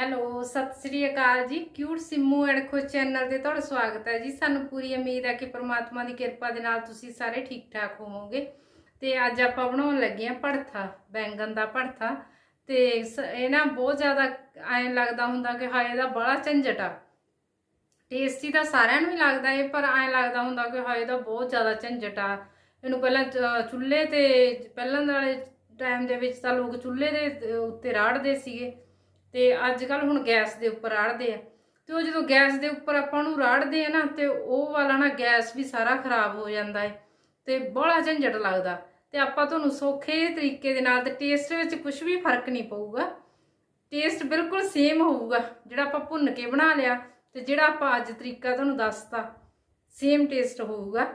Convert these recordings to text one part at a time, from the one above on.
Hello, Sat Sri Akal ji. Cute Simmu and Khush channel ਤੇ ਤੁਹਾਡਾ ਸਵਾਗਤ ਹੈ ਜੀ। ਸਾਨੂੰ ਪੂਰੀ ਉਮੀਦ ਹੈ ਕਿ ਪ੍ਰਮਾਤਮਾ ਦੀ ਕਿਰਪਾ ਦੇ ਨਾਲ ਤੁਸੀਂ ਸਾਰੇ ਠੀਕ ਠਾਕ ਹੋਵੋਗੇ। ਤੇ ਅੱਜ ਆਪਾਂ ਬਣਾਉਣ ਲੱਗੇ ਆ ਭੜਥਾ, ਬੈਂਗਣ ਦਾ ਭੜਥਾ। ਤੇ ਸ- ਇਹ ਨਾ ਬਹੁਤ ਜ਼ਿਆਦਾ ਐਂ ਲੱਗਦਾ ਹੁੰਦਾ ਕਿ ਹਾਏ ਦਾ ਬੜਾ ਝੰਜਟ ਆ। ਟੇਸਟੀ ਤਾਂ ਸਾਰਿਆਂ ਨੂੰ ਹੀ ਲੱਗਦਾ ਏ, ਪਰ ਐਂ ਲੱਗਦਾ ਹੁੰਦਾ ਕਿ ਹਾਏ ਦਾ ਬਹੁਤ ਜ਼ਿਆਦਾ ਝੰਜਟ ਆ। ਇਹਨੂੰ ਪਹਿਲਾਂ ਚੁੱਲ੍ਹੇ ਤੇ, ਪਹਿਲਾਂ ਵਾਲੇ ਟਾਈਮ ਦੇ ਵਿੱਚ ਤਾਂ ਲੋਕ ਚੁੱਲ੍ਹੇ ਦੇ ਉੱਤੇ ਰਾੜਦੇ ਸੀਗੇ। ਤੇ ਅੱਜ ਕੱਲ ਹੁਣ ਗੈਸ ਦੇ ਉੱਪਰ ਰਾੜਦੇ ਆ। ਤੇ ਉਹ ਜਦੋਂ ਗੈਸ ਦੇ ਉੱਪਰ ਆਪਾਂ ਨੂੰ ਰਾੜਦੇ ਆ ਨਾ, ਤੇ ਉਹ ਵਾਲਾ ਨਾ ਗੈਸ ਵੀ ਸਾਰਾ ਖਰਾਬ ਹੋ ਜਾਂਦਾ ਹੈ ਤੇ ਬੜਾ ਝੰਜਟ ਲੱਗਦਾ। ਤੇ ਆਪਾਂ ਤੁਹਾਨੂੰ ਸੌਖੇ ਤਰੀਕੇ ਦੇ ਨਾਲ ਤੇ ਟੇਸਟ ਵਿੱਚ ਕੁਝ ਵੀ ਫ਼ਰਕ ਨਹੀਂ ਪਊਗਾ। ਟੇਸਟ ਬਿਲਕੁਲ ਸੇਮ ਹੋਊਗਾ। ਜਿਹੜਾ ਆਪਾਂ ਭੁੰਨ ਕੇ ਬਣਾ ਲਿਆ ਤੇ ਜਿਹੜਾ ਆਪਾਂ ਅੱਜ ਤਰੀਕਾ ਤੁਹਾਨੂੰ ਦੱਸਤਾ ਸੇਮ ਟੇਸਟ ਹੋਊਗਾ।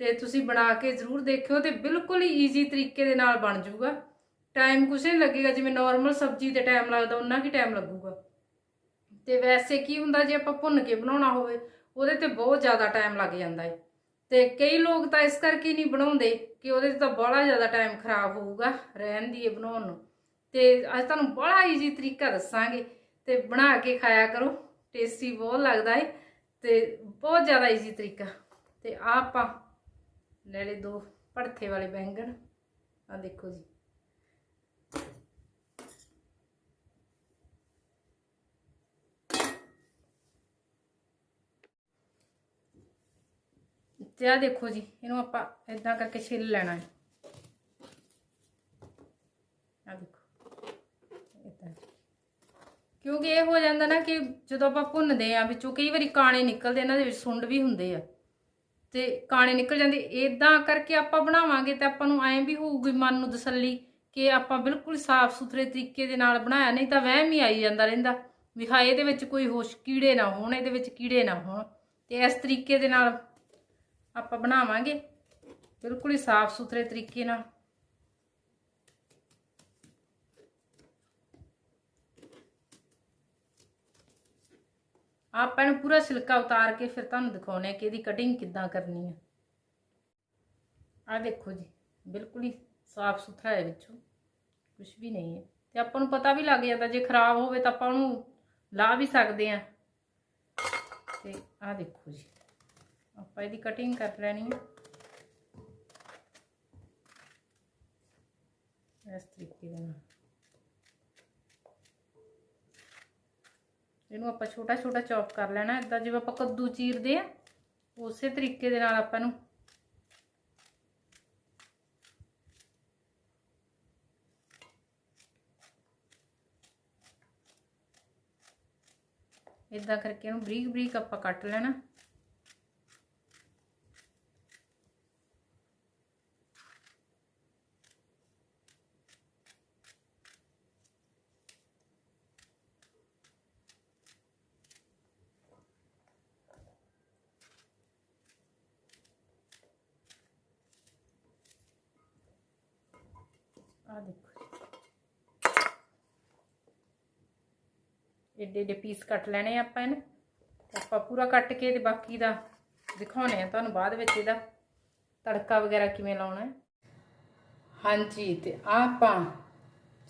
ਤੇ ਤੁਸੀਂ ਬਣਾ ਕੇ ਜ਼ਰੂਰ ਦੇਖਿਓ ਤੇ ਬਿਲਕੁਲ ਹੀ ਈਜ਼ੀ ਤਰੀਕੇ ਦੇ ਨਾਲ ਬਣ ਜਾਊਗਾ। ਟਾਈਮ ਕੁਛ ਨਹੀਂ ਲੱਗੇਗਾ, ਜਿਵੇਂ ਨਾਰਮਲ ਸਬਜ਼ੀ ਤੇ ਟਾਈਮ ਲੱਗਦਾ ਉਹਨਾਂ ਕੀ ਟਾਈਮ ਲੱਗੂਗਾ। ਤੇ ਵੈਸੇ ਕੀ ਹੁੰਦਾ, ਜੇ ਆਪਾਂ ਭੁੰਨ ਕੇ ਬਣਾਉਣਾ ਹੋਵੇ, ਉਹਦੇ ਤੇ ਬਹੁਤ ਜ਼ਿਆਦਾ ਟਾਈਮ ਲੱਗ ਜਾਂਦਾ ਹੈ ਤੇ ਕਈ ਲੋਕ ਤਾਂ ਇਸ ਕਰਕੇ ਨਹੀਂ ਬਣਾਉਂਦੇ ਕਿ ਉਹਦੇ 'ਚ ਤਾਂ ਬੜਾ ਜ਼ਿਆਦਾ ਟਾਈਮ ਖਰਾਬ ਹੋਊਗਾ ਰਹਿਣ ਦੀ ਬਣਾਉਣ ਨੂੰ। ਤੇ ਅੱਜ ਤੁਹਾਨੂੰ ਬੜਾ ਈਜ਼ੀ ਤਰੀਕਾ ਦੱਸਾਂਗੇ। ਤੇ ਬਣਾ ਕੇ ਖਾਇਆ ਕਰੋ ਟੇਸਟੀ ਬਹੁਤ ਲੱਗਦਾ ਹੈ ਤੇ ਬਹੁਤ ਜ਼ਿਆਦਾ ਈਜ਼ੀ ਤਰੀਕਾ। ਤੇ ਆਹ ਆਪਾਂ ਲੈ ਲਏ ਦੋ ਭੜਥੇ ਵਾਲੇ ਬੈਂਗਣ। ਆ ਦੇਖੋ ਜੀ। ਤੇ ਆ ਦੇਖੋ ਜੀ, ਇਹਨੂੰ ਆਪਾਂ ਇਦਾਂ ਕਰਕੇ ਛਿੱਲ ਲੈਣਾ ਹੈ। ਆ ਦੇਖੋ, ਏਦਾਂ। ਕਿਉਂਕਿ ਇਹ ਹੋ ਜਾਂਦਾ ਨਾ ਕਿ ਜਦੋਂ ਆਪਾਂ ਭੁੰਨਦੇ ਆ ਵਿੱਚੋਂ, ਕਈ ਵਾਰੀ ਕਾਣੇ ਨਿਕਲਦੇ, ਇਹਨਾਂ ਦੇ ਵਿੱਚ ਸੁੰਡ ਵੀ ਹੁੰਦੇ ਆ। ਤੇ ਕਾਣੇ ਨਿਕਲ ਜਾਂਦੇ ਇਦਾਂ ਕਰਕੇ ਆਪਾਂ ਬਣਾਵਾਂਗੇ ਤਾਂ ਆਪਾਂ ਨੂੰ ਐਂ ਵੀ ਹੋਊਗੀ ਮਨ ਨੂੰ ਤਸੱਲੀ ਕਿ ਆਪਾਂ ਬਿਲਕੁਲ ਸਾਫ਼ ਸੁਥਰੇ ਤਰੀਕੇ ਦੇ ਨਾਲ ਬਣਾਇਆ, ਨਹੀਂ ਤਾਂ ਵਹਿਮ ਹੀ ਆਈ ਜਾਂਦਾ ਰਹਿੰਦਾ ਵੀ ਹਾਂ ਇਹਦੇ ਵਿੱਚ ਕੋਈ ਹੋਸ਼ ਕੀੜੇ ਨਾ ਹੋਣ, ਇਹਦੇ ਵਿੱਚ ਕੀੜੇ ਨਾ ਹੋਣ। ਤੇ ਇਸ ਤਰੀਕੇ ਦੇ ਨਾਲ ਆਪਾਂ ਬਣਾਵਾਂਗੇ। ਬਿਲਕੁਲ ਹੀ ਸਾਫ਼ ਸੁਥਰੇ ਤਰੀਕੇ ਨਾਲ। ਆਪਾਂ ਨੂੰ ਪੂਰਾ ਸਿਲਕਾ ਉਤਾਰ ਕੇ ਫਿਰ ਤੁਹਾਨੂੰ ਦਿਖਾਉਣੇ ਆ ਕਿ ਇਹਦੀ ਕਟਿੰਗ ਕਿੱਦਾਂ ਕਰਨੀ ਹੈ ਆ ਦੇਖੋ ਜੀ, ਬਿਲਕੁਲ ਹੀ ਸਾਫ਼ ਸੁਥਰਾ ਹੈ ਵਿੱਚੋਂ। ਕੁਝ ਵੀ ਨਹੀਂ ਹੈ। ਤੇ ਆਪਾਂ ਨੂੰ ਪਤਾ ਵੀ ਲੱਗ ਜਾਂਦਾ, ਜੇ ਖਰਾਬ ਹੋਵੇ ਤਾਂ ਆਪਾਂ ਉਹਨੂੰ ਲਾ ਵੀ ਸਕਦੇ ਆ ਤੇ ਆ ਦੇਖੋ ਜੀ। ਆਪਾਂ ਇਹਦੀ ਕਟਿੰਗ ਕਰ ਲੈਣੀ ਹੈ ਇਸ ਤਰੀਕੇ ਦੇ ਨਾਲ। ਇਹਨੂੰ ਆਪਾਂ ਛੋਟਾ ਛੋਟਾ ਚੌਪ ਕਰ ਲੈਣਾ ਇਦਾਂ ਜਿਵੇਂ ਆਪਾਂ ਕੱਦੂ ਚੀਰਦੇ ਆ, ਉਸੇ ਤਰੀਕੇ ਦੇ ਨਾਲ ਆਪਾਂ ਨੂੰ ਇਦਾਂ ਕਰਕੇ ਇਹਨੂੰ ਬਰੀਕ ਬਰੀਕ ਆਪਾਂ ਕੱਟ ਲੈਣਾ। ਆ ਦੇਖੋ ਏਡੇ ਏਡੇ ਪੀਸ ਕੱਟ ਲੈਣੇ ਆ ਆਪਾਂ ਇਹਨੂੰ। ਆਪਾਂ ਪੂਰਾ ਕੱਟ ਕੇ ਤੇ ਬਾਕੀ ਦਾ ਦਿਖਾਉਣੇ ਆ ਤੁਹਾਨੂੰ ਬਾਅਦ ਵਿੱਚ ਇਹਦਾ ਤੜਕਾ ਵਗੈਰਾ ਕਿਵੇਂ ਲਾਉਣਾ ਹੈ। ਹਾਂਜੀ, ਤੇ ਆਹ ਆਪਾਂ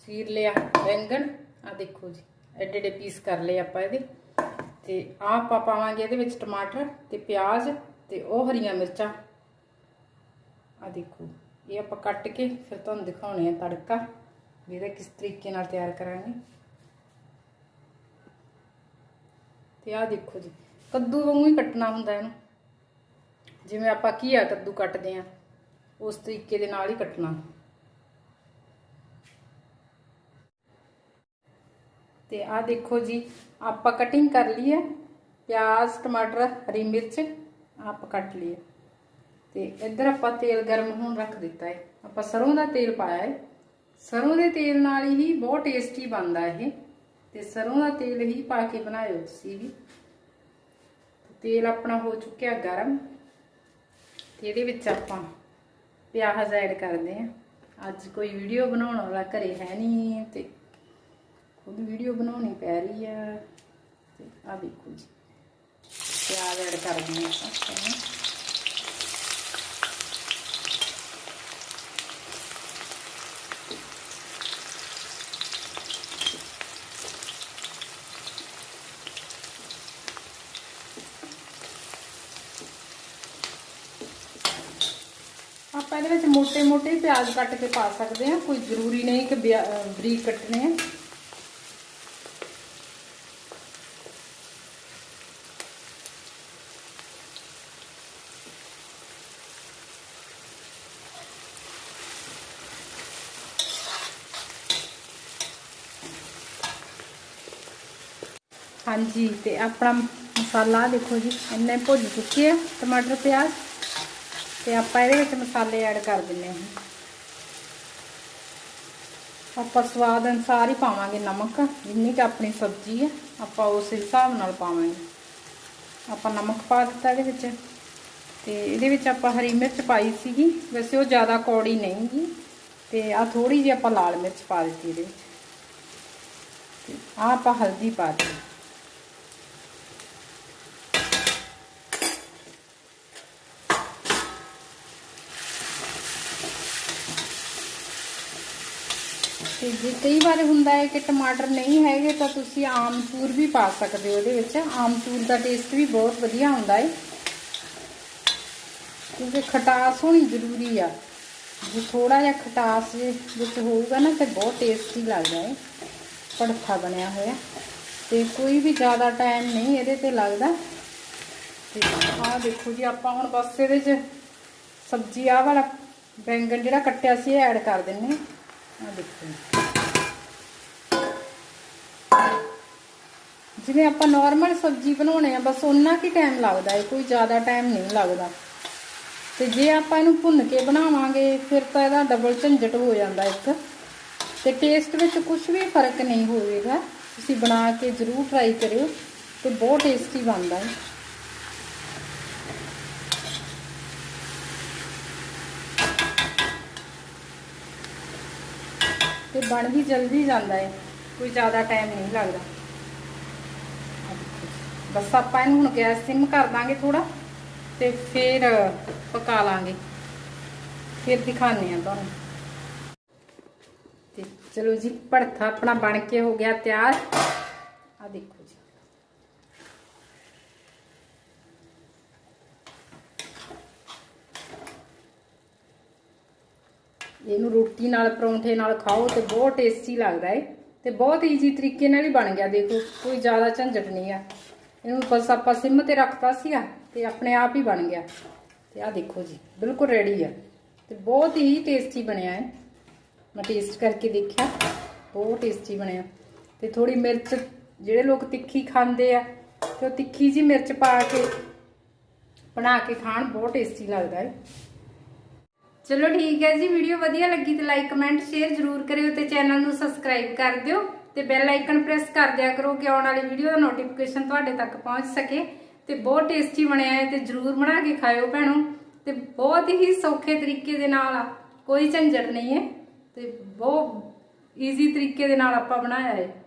ਚੀਰ ਲਿਆ ਬੈਂਗਣ। ਆ ਦੇਖੋ ਜੀ ਐਡੇ ਐਡੇ ਪੀਸ ਕਰ ਲਏ ਆਪਾਂ ਇਹਦੇ। ਤੇ ਆਹ ਆਪਾਂ ਪਾਵਾਂਗੇ ਇਹਦੇ ਵਿੱਚ ਟਮਾਟਰ ਤੇ ਪਿਆਜ਼ ਤੇ ਉਹ ਹਰੀਆਂ ਮਿਰਚਾਂ। ਆ ਦੇਖੋ। ਇਹ ਆਪਾਂ ਕੱਟ ਕੇ ਫਿਰ ਤੁਹਾਨੂੰ ਦਿਖਾਉਣੇ ਆ ਤੜਕਾ ਵੀ ਇਹਦਾ ਕਿਸ ਤਰੀਕੇ ਨਾਲ ਤਿਆਰ ਕਰਾਂਗੇ ਤੇ ਆਹ ਦੇਖੋ ਜੀ ਕੱਦੂ ਵਾਂਗੂ ਹੀ ਕੱਟਣਾ ਹੁੰਦਾ ਇਹਨੂੰ ਜਿਵੇਂ ਆਪਾਂ ਘੀਆ ਕੱਦੂ ਕੱਟਦੇ ਆ ਉਸ ਤਰੀਕੇ ਦੇ ਨਾਲ ਹੀ ਕੱਟਣਾ ਤੇ ਆਹ ਦੇਖੋ ਜੀ ਆਪਾਂ ਕਟਿੰਗ ਕਰ ਲਈ ਹੈ ਪਿਆਜ਼ ਟਮਾਟਰ ਹਰੀ ਮਿਰਚ ਆਪਾਂ ਕੱਟ ਲਈ ਹੈ ਤੇ ਇੱਧਰ ਆਪਾਂ ਤੇਲ ਗਰਮ ਹੋਣ ਰੱਖ ਦਿੱਤਾ ਹੈ ਆਪਾਂ ਸਰੋਂ ਦਾ ਤੇਲ ਪਾਇਆ ਹੈ ਸਰੋਂ ਦੇ ਤੇਲ ਨਾਲ ਹੀ ਬਹੁਤ ਟੇਸਟੀ ਬਣਦਾ ਇਹ। ਤੇ ਸਰੋਂ ਦਾ ਤੇਲ ਹੀ ਪਾ ਕੇ ਬਣਾਇਓ ਤੁਸੀਂ ਵੀ। ਤੇਲ ਆਪਣਾ ਹੋ ਚੁੱਕਿਆ ਗਰਮ। ਤੇ ਇਹਦੇ ਵਿੱਚ ਆਪਾਂ ਪਿਆਜ਼ ਐਡ ਕਰਦੇ ਆਂ। ਅੱਜ ਕੋਈ ਵੀਡੀਓ ਬਣਾਉਣ ਵਾਲਾ ਘਰੇ ਹੈ ਨਹੀਂ ਤੇ ਖੁਦ ਵੀਡੀਓ ਬਣਾਉਣੀ ਪੈ ਰਹੀ ਆ। ਤੇ ਆ ਦੇਖੋ ਜੀ। ਪਿਆਜ਼ ਐਡ ਕਰਦੇ ਆਂ ਆਪਾਂ। आप मोटे मोटे प्याज कट के पा सकते हैं कोई ज़रूरी नहीं कि बरीक कटने हैं हाँ जी तो अपना मसाला देखो जी इन्हें भुज चुकी है टमाटर प्याज ਤੇ ਆਪਾਂ ਇਹਦੇ ਵਿੱਚ ਮਸਾਲੇ ਐਡ ਕਰ ਦਿੰਨੇ ਹਾਂ। ਆਪਾਂ ਸਵਾਦ ਅਨੁਸਾਰ ਹੀ ਪਾਵਾਂਗੇ ਨਮਕ, ਜਿੰਨੀ ਕਿ ਆਪਣੀ ਸਬਜ਼ੀ ਹੈ, ਆਪਾਂ ਉਸ ਹਿਸਾਬ ਨਾਲ ਪਾਵਾਂਗੇ। ਆਪਾਂ ਨਮਕ ਪਾ ਦਿੱਤਾ ਇਹਦੇ ਵਿੱਚ। ਤੇ ਇਹਦੇ ਵਿੱਚ ਆਪਾਂ ਹਰੀ ਮਿਰਚ ਪਾਈ ਸੀਗੀ। ਵੈਸੇ ਉਹ ਜ਼ਿਆਦਾ ਕੌੜੀ ਨਹੀਂ ਗੀ ਤੇ ਆ ਥੋੜੀ ਜਿਹੀ ਆਪਾਂ ਲਾਲ ਮਿਰਚ ਪਾ ਦਿੱਤੀ ਇਹਦੇ ਵਿੱਚ। ਤੇ ਆ ਆਪਾਂ ਹਲਦੀ ਪਾ ਦਿੱਤੀ। ਤੇ ਜੇ ਕਈ ਵਾਰ ਹੁੰਦਾ ਹੈ ਕਿ ਟਮਾਟਰ ਨਹੀਂ ਹੈਗੇ ਤਾਂ ਤੁਸੀਂ ਆਮਚੂਰ ਵੀ ਪਾ ਸਕਦੇ ਹੋ ਇਹਦੇ ਵਿੱਚ। ਆਮਚੂਰ ਦਾ ਟੇਸਟ ਵੀ ਬਹੁਤ ਵਧੀਆ ਹੁੰਦਾ ਹੈ। ਕਿਉਂਕਿ ਖਟਾਸ ਹੋਣੀ ਜ਼ਰੂਰੀ ਆ। ਜੇ ਥੋੜਾ ਜਿਹਾ ਖਟਾਸ ਵਿੱਚ ਹੋਊਗਾ ਨਾ ਤੇ ਬਹੁਤ ਟੇਸਟੀ ਲੱਗਦਾ ਹੈ। ਪੜਥਾ ਬਣਿਆ ਹੋਇਆ। ਤੇ ਕੋਈ ਵੀ ਜ਼ਿਆਦਾ ਟਾਈਮ ਨਹੀਂ ਇਹਦੇ ਤੇ ਲੱਗਦਾ। ਤੇ ਆਹ ਦੇਖੋ ਜੀ, ਆਪਾਂ ਹੁਣ ਬਸ ਇਹਦੇ 'ਚ ਸਬਜ਼ੀ, ਆਹ ਵਾਲਾ ਬੈਂਗਣ ਜਿਹੜਾ ਕੱਟਿਆ ਸੀ ਐਡ ਕਰ ਦਿੰਨੇ ਆ ਦੇਖੋ ਜਿਵੇਂ ਆਪਾਂ ਨਾਰਮਲ ਸਬਜ਼ੀ ਬਣਾਉਣੇ ਆ, ਬਸ ਉਹਨਾਂ ਕੀ ਟਾਈਮ ਲੱਗਦਾ ਹੈ ਕੋਈ ਜ਼ਿਆਦਾ ਟਾਈਮ ਨਹੀਂ ਲੱਗਦਾ। ਤੇ ਜੇ ਆਪਾਂ ਇਹਨੂੰ ਭੁੰਨ ਕੇ ਬਣਾਵਾਂਗੇ, ਫਿਰ ਤਾਂ ਇਹਦਾ ਡਬਲ ਝੰਜਟ ਹੋ ਜਾਂਦਾ ਇੱਕ। ਤੇ ਟੇਸਟ ਵਿੱਚ ਕੁਝ ਵੀ ਫ਼ਰਕ ਨਹੀਂ ਹੋਵੇਗਾ। ਤੁਸੀਂ ਬਣਾ ਕੇ ਜ਼ਰੂਰ ਟਰਾਈ ਕਰਿਓ ਤੇ ਬਹੁਤ ਟੇਸਟੀ ਬਣਦਾ ਹੈ ਤੇ ਬਣ ਵੀ ਜਲਦੀ ਜਾਂਦਾ ਹੈ ਕੋਈ ਜ਼ਿਆਦਾ ਟਾਈਮ ਨਹੀਂ ਲੱਗਦਾ। ਬਸ ਆਪਾਂ ਇਹਨੂੰ ਹੁਣ ਗੈਸ ਸਿਮ ਕਰ ਦਾਂਗੇ ਥੋੜਾ ਤੇ ਫਿਰ ਪਕਾ ਲਾਂਗੇ। ਫਿਰ ਦਿਖਾਣੇ ਆ ਤੁਹਾਨੂੰ। ਤੇ ਚਲੋ ਜੀ, ਭੜਥਾ ਆਪਣਾ ਬਣ ਕੇ ਹੋ ਗਿਆ ਤਿਆਰ। ਆ ਦੇਖੋ ਜੀ। ਇਹਨੂੰ ਰੋਟੀ ਨਾਲ, ਪਰੌਂਠੇ ਨਾਲ ਖਾਓ ਤੇ ਬਹੁਤ ਟੇਸਟੀ ਲੱਗਦਾ ਏ। ਤੇ ਬਹੁਤ ਈਜ਼ੀ ਤਰੀਕੇ ਨਾਲ ਹੀ ਬਣ ਗਿਆ, ਦੇਖੋ, ਕੋਈ ਜ਼ਿਆਦਾ ਝੰਜਟ ਨਹੀਂ ਆ। ਇਹਨੂੰ ਬਸ ਆਪਾਂ ਸਿਮ ਤੇ ਰੱਖਤਾ ਸੀਗਾ ਤੇ ਆਪਣੇ ਆਪ ਹੀ ਬਣ ਗਿਆ। ਤੇ ਆਹ ਦੇਖੋ ਜੀ, ਬਿਲਕੁਲ ਰੈਡੀ ਆ। ਤੇ ਬਹੁਤ ਹੀ ਟੇਸਟੀ ਬਣਿਆ ਹੈ ਮੈਂ ਟੇਸਟ ਕਰਕੇ ਦੇਖਿਆ, ਬਹੁਤ ਟੇਸਟੀ ਬਣਿਆ। ਤੇ ਥੋੜੀ ਮਿਰਚ, ਜਿਹੜੇ ਲੋਕ ਤਿੱਖੀ ਖਾਂਦੇ ਆ, ਤੇ ਉਹ ਤਿੱਖੀ ਜੀ ਮਿਰਚ ਪਾ ਕੇ, ਬਣਾ ਕੇ ਖਾਣ, ਬਹੁਤ ਟੇਸਟੀ ਲੱਗਦਾ ਹੈ ਚਲੋ ਠੀਕ ਹੈ ਜੀ, ਵੀਡੀਓ ਵਧੀਆ ਲੱਗੀ ਤੇ ਲਾਈਕ ਕਮੈਂਟ ਸ਼ੇਅਰ ਜ਼ਰੂਰ ਕਰਿਓ ਤੇ ਚੈਨਲ ਨੂੰ ਸਬਸਕ੍ਰਾਈਬ ਕਰ ਦਿਓ ਤੇ ਬੈਲ ਆਈਕਨ ਪ੍ਰੈਸ ਕਰ ਦਿਆ ਕਰੋ ਕਿ ਆਉਣ ਵਾਲੀ ਵੀਡੀਓ ਦਾ ਨੋਟੀਫਿਕੇਸ਼ਨ ਤੁਹਾਡੇ ਤੱਕ ਪਹੁੰਚ ਸਕੇ ਤੇ ਬਹੁਤ ਟੇਸਟੀ ਬਣਿਆ ਹੈ ਤੇ ਜ਼ਰੂਰ ਬਣਾ ਕੇ ਖਾਇਓ ਭੈਣੋ ਤੇ ਬਹੁਤ ਹੀ ਸੌਖੇ ਤਰੀਕੇ ਦੇ ਨਾਲ ਕੋਈ ਝੰਜਟ ਨਹੀਂ ਹੈ ਤੇ ਬਹੁਤ ਈਜ਼ੀ ਤਰੀਕੇ ਦੇ ਨਾਲ ਆਪਾਂ ਬਣਾਇਆ ਹੈ।